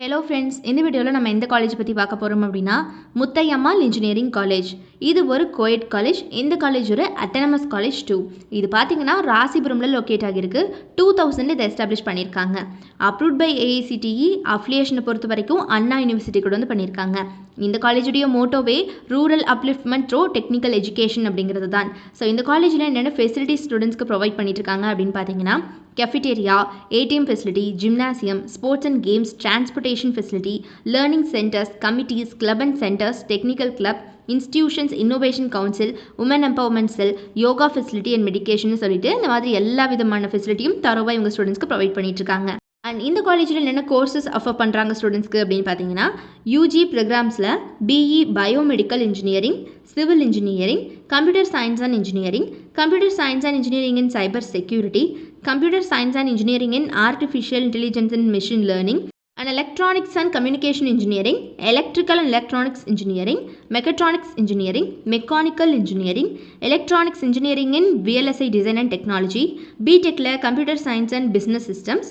Hello friends இந்த வீடியோவில் நம்ம எந்த காலேஜ் பற்றி பார்க்க போகிறோம் அப்படின்னா முத்தையம்மாள் இன்ஜினியரிங் காலேஜ் இது ஒரு கோயட் காலேஜ் இந்த காலேஜ் ஒரு அட்டனமஸ் காலேஜ் டூ இது பார்த்தீங்கன்னா ராசிபுரமில் லொக்கேட் ஆகியிருக்கு. டூ தௌசண்ட் இதை எஸ்டாப்ளிஷ் பண்ணியிருக்காங்க. அப்ரூவ்ட் பை ஏஐசிடிஇ அஃபிலியேஷனை பொறுத்த வரைக்கும் அண்ணா யூனிவர்சிட்டி கூட வந்து பண்ணியிருக்காங்க. இந்த காலேஜுடைய மோட்டோவே rural upliftment through technical education அப்படிங்கிறது தான். ஸோ இந்த காலேஜில் என்னென்ன ஃபெசிலிட்டிஸ் ஸ்டூடெண்ட்ஸ்க்கு ப்ரொவைட் பண்ணிட்டு அப்படின்னு பார்த்தீங்கன்னா cafeteria ATM facility gymnasium sports and games transport transportation facility, learning centers, committees, club and centers, technical club, institutions innovation council women empowerment cell yoga facility and medication சொல்லிட்டு இந்த மாதிரி எல்லா விதமான ஃபெசிலிட்டியும் தரவாக இவங்க ஸ்டூடெண்ட்ஸ்க்கு ப்ரொவைட் பண்ணிட்டு இருக்காங்க. அண்ட் இந்த காலேஜில் என்னென்ன கோர்சஸ் அஃபர் பண்ணுறாங்க ஸ்டூடெண்ட்ஸ்க்கு அப்படின்னு பார்த்தீங்கன்னா UG ப்ரோக்ராம்ஸில் BE biomedical engineering civil engineering computer science and engineering computer science and engineering in cyber security computer science and engineering in artificial intelligence and machine learning and electronics and communication engineering electrical and electronics engineering mechatronics engineering mechanical engineering electronics engineering in vlsi design and technology btech ல computer science and business systems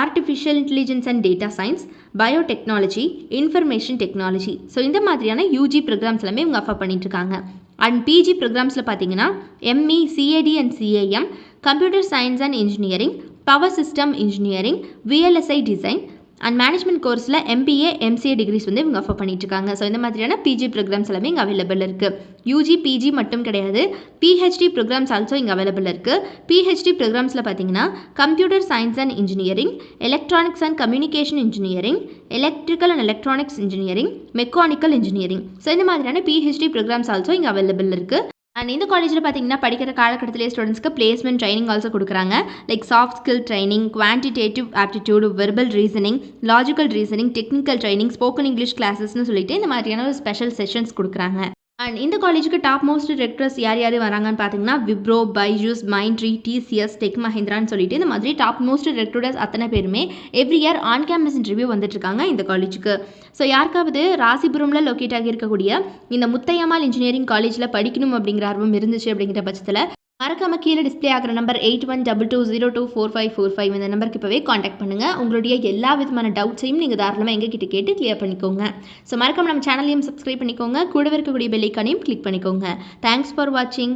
artificial intelligence and data science biotechnology information technology so இந்த மாதிரியான UG programs எல்லாமே இவங்க affair பண்ணிட்டு இருக்காங்க and PG ப்ரோக்ராம்ஸில் பார்த்தீங்கன்னா ME CAD and CAM computer science and engineering power system engineering VLSI design and management கோர்ஸில் MBA MCA degrees வந்து இவங்க ஆஃபர் பண்ணிட்டுருக்காங்க. ஸோ இந்த மாதிரியான பிஜி ப்ரோக்ராம்ஸ் எல்லாமே இங்கே அவைலபிள் இருக்குது யூஜி பிஜி மட்டும் கிடையாது. பிஹெச்டி ப்ரோக்ராம்ஸ் ஆல்சோ இங்கே அவைலபிள் இருக்குது பிஹெச்டி ப்ரோக்ராம்ஸில் பார்த்தீங்கன்னா computer science and engineering electronics and communication engineering electrical and electronics engineering mechanical engineering so இந்த மாதிரியான பிஹெச்டி ப்ரோக்ராம்ஸ் ஆல்சோ இங்கே அவைலபிள் இருக்குது அண்ட் இந்த காலேஜில் பார்த்தீங்கன்னா படிக்கிற காலகட்டத்திலே ஸ்டூடெண்ட்ஸ்க்கு பிளேஸ்மெண்ட் ட்ரைனிங் ஆல்சோ கொடுக்குறாங்க. Like soft skill training quantitative aptitude verbal reasoning logical reasoning technical training spoken English கிளாஸஸ்னு சொல்லிட்டு இந்த மாதிரியான ஒரு ஸ்பெஷல் செஷன்ஸ் கொடுக்குறாங்க. அண்ட் இந்த காலேஜுக்கு டாப் மோஸ்ட் ரெக்டர்ஸ் யார் யார் வராங்கன்னு பார்த்தீங்கன்னா விப்ரோ பைஜூஸ் மைண்ட்ரி டிசிஎஸ் டெக் மஹிந்திரான்னு சொல்லிட்டு இந்த மாதிரி டாப் மோஸ்ட் ரெக்ரூட்டர்ஸ் அத்தனை பேருமே every year on campus interview வந்துட்டுருக்காங்க இந்த காலேஜுக்கு ஸோ யாருக்காவது ராசிபுரமில் லொக்கேட் ஆகி இருக்கக்கூடிய இந்த முத்தையம்மாள் இன்ஜினியரிங் காலேஜில் படிக்கணும் அப்படிங்கிற ஆர்வம் இருந்துச்சு அப்படிங்கிற பட்சத்தில் மறக்காம கீழே டிஸ்பிளே ஆகிற number eight one double two zero two four five four five இந்த நம்பருக்கு இப்போவே காண்டாக்ட் பண்ணுங்கள் உங்களுடைய எல்லா விதமான டவுட்ஸையும் நீங்கள் தாராளமாக எங்ககிட்ட கேட்டு கிளியர் பண்ணிக்கோங்க. ஸோ மறக்காம நம்ம சேனலையும் சப்ஸ்கிரைப் பண்ணிக்கோங்க. கூடவே இருக்கக்கூடிய பெல்லைக்கானையும் கிளிக் பண்ணிக்கோங்க. தேங்க்ஸ் ஃபார் வாட்சிங்